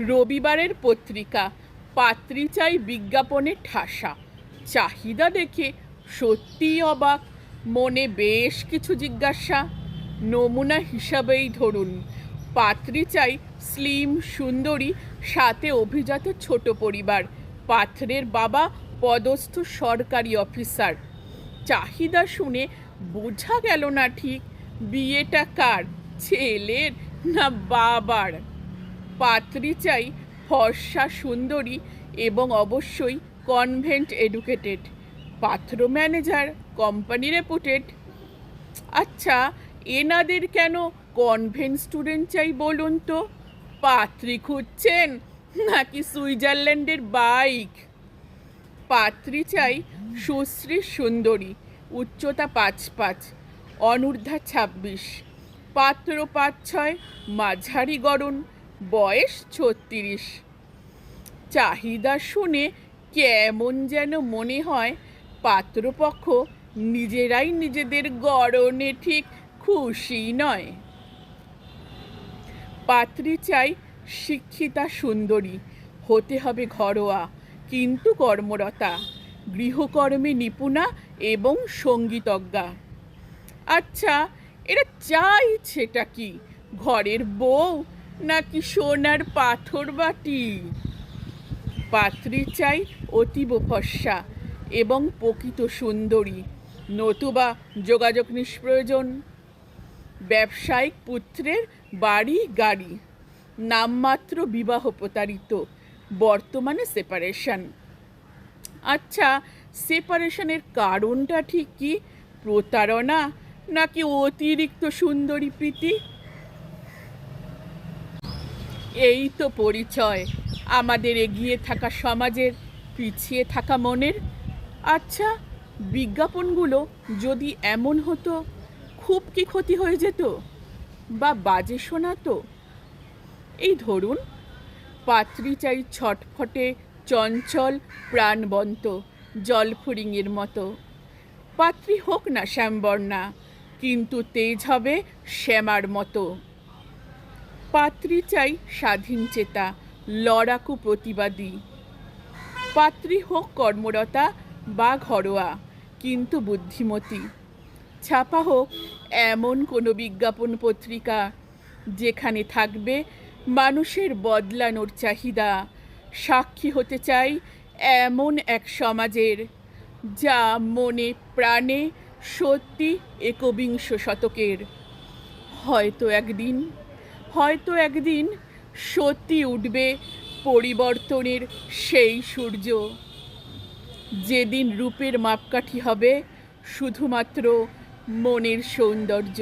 রবিবারের পত্রিকা পাত্রী চাই বিজ্ঞাপনে ঠাসা। চাহিদা দেখে সত্যিই অবাক, মনে বেশ কিছু জিজ্ঞাসা। নমুনা হিসাবেই ধরুন পাত্রী চাই স্লিম, সুন্দরী, সাথে অভিজাত ছোট পরিবার, পাত্রের বাবা পদস্থ সরকারি অফিসার। চাহিদা শুনে বোঝা গেল না ঠিক, বিয়েটা কার, ছেলের না বাবার? পাত্রী চাই, ফর্সা, সুন্দরী এবং অবশ্যই কনভেন্ট এডুকেটেড পাত্র ম্যানেজার কোম্পানি রেপুটেড আচ্ছা এনাদের কেন কনভেন্ট স্টুডেন্ট চাই বলুন তো? পাত্রী খুঁজছেন নাকি সুইজারল্যান্ডের বাইক পাত্রী চাই সুশ্রী, সুন্দরী, উচ্চতা পাঁচ পাঁচ, অনূর্ধ্বা ছাব্বিশ, পাত্র পাঁচ ছয়, মাঝারি গড়ন বয়স ছত্রিশ। চাহিদা শুনে কেমন যেন মনে হয়, পাত্রপক্ষ নিজেরাই নিজেদের গড়নে ঠিক খুশি নয়। পাত্রী চাই শিক্ষিতা সুন্দরী, হতে হবে ঘরোয়া, কিন্তু কর্মরতা, গৃহকর্মে নিপুণা এবং সঙ্গীতজ্ঞা। আচ্ছা এরা চাইছেটা কি, ঘরের বউ নাকি সোনার পাথর বাটি? পাত্রী চাই অতীব ফর্সা এবং প্রকৃত সুন্দরী। নতুবা যোগাযোগ নিষ্প্রয়োজন। ব্যবসায়িক পুত্রের বাড়ি, গাড়ি। নামমাত্র বিবাহ প্রতারিত। বর্তমানে সেপারেশন আচ্ছা সেপারেশনের কারণটা ঠিক কি? প্রতারণা নাকি অতিরিক্ত সুন্দরী প্রীতি? এই তো পরিচয়। আমাদের এগিয়ে থাকা সমাজের, পিছিয়ে থাকা মনের। আচ্ছা বিজ্ঞাপনগুলো যদি এমন হতো, খুব কি ক্ষতি হয়ে যেত? বা বাজে শোনাতো? এই ধরুন পাত্রী চাই ছটফটে চঞ্চল প্রাণবন্ত জলফড়িংয়ের মতো। পাত্রী হোক না শ্যামবর্ণা, কিন্তু তেজ হবে শ্যামার মতো। পাত্রী চাই স্বাধীন চেতা, লড়াকু প্রতিবাদী। পাত্রী হোক কর্মরতা বা ঘরোয়া, কিন্তু বুদ্ধিমতী। ছাপা হোক এমন কোনো বিজ্ঞাপন পত্রিকা, যেখানে থাকবে মানুষের বদলানোর চাহিদা। সাক্ষী হতে চাই এমন এক সমাজের, যা মনে প্রাণে সত্যি একবিংশ শতকের। হয়তো একদিন হয়তো একদিন সত্যি উঠবে পরিবর্তনের সেই সূর্য। যেদিন রূপের মাপকাঠি হবে শুধুমাত্র মনের সৌন্দর্য।